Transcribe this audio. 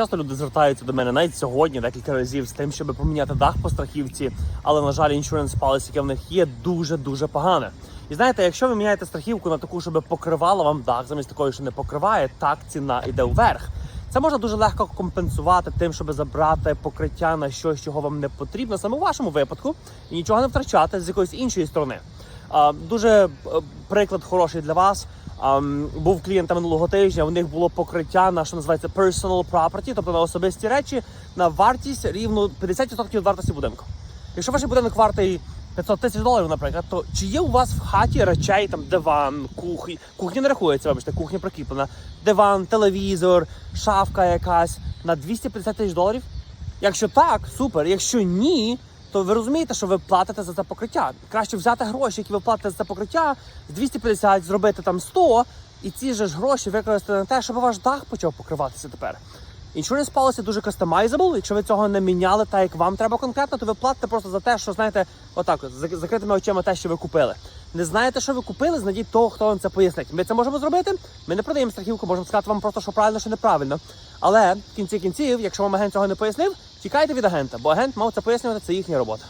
Часто люди звертаються до мене навіть сьогодні декілька разів з тим, щоб поміняти дах по страхівці, але на жаль, insurance policy, яке в них є, дуже дуже погане. І знаєте, якщо ви міняєте страхівку на таку, щоб покривала вам дах, замість такої, що не покриває, так ціна йде вверх. Це можна дуже легко компенсувати тим, щоб забрати покриття на щось, чого вам не потрібно, саме у вашому випадку, і нічого не втрачати з якоїсь іншої сторони. Дуже е, приклад хороший для вас. Був клієнта минулого тижня. У них було покриття на що називається personal property, тобто на особисті речі, на вартість рівно 50% від вартості будинку. Якщо ваш будинок вартий 500 тисяч доларів, наприклад, то чи є у вас в хаті речей там диван, кухня, кухня не рахується, вибачте, кухня прикріплена, диван, телевізор, шафка якась на 250 тисяч доларів? Якщо так, супер. Якщо ні, то ви розумієте, що ви платите за це покриття. Краще взяти гроші, які ви платите за це покриття, з 250 зробити там 100, і ці ж гроші використати на те, щоб ваш дах почав покриватися тепер. Insurance policy дуже customizable. Якщо ви цього не міняли так, як вам треба конкретно, то ви платите просто за те, що знаєте, отак, от, з закритими очима те, що ви купили. Не знаєте, що ви купили, знайдіть того, хто вам це пояснить. Ми це можемо зробити. Ми не продаємо страхівку, можемо сказати вам просто, що правильно, що неправильно. Але в кінці кінців, якщо вам агент цього не пояснив, тікайте від агента, бо агент мав це пояснювати, це їхня робота.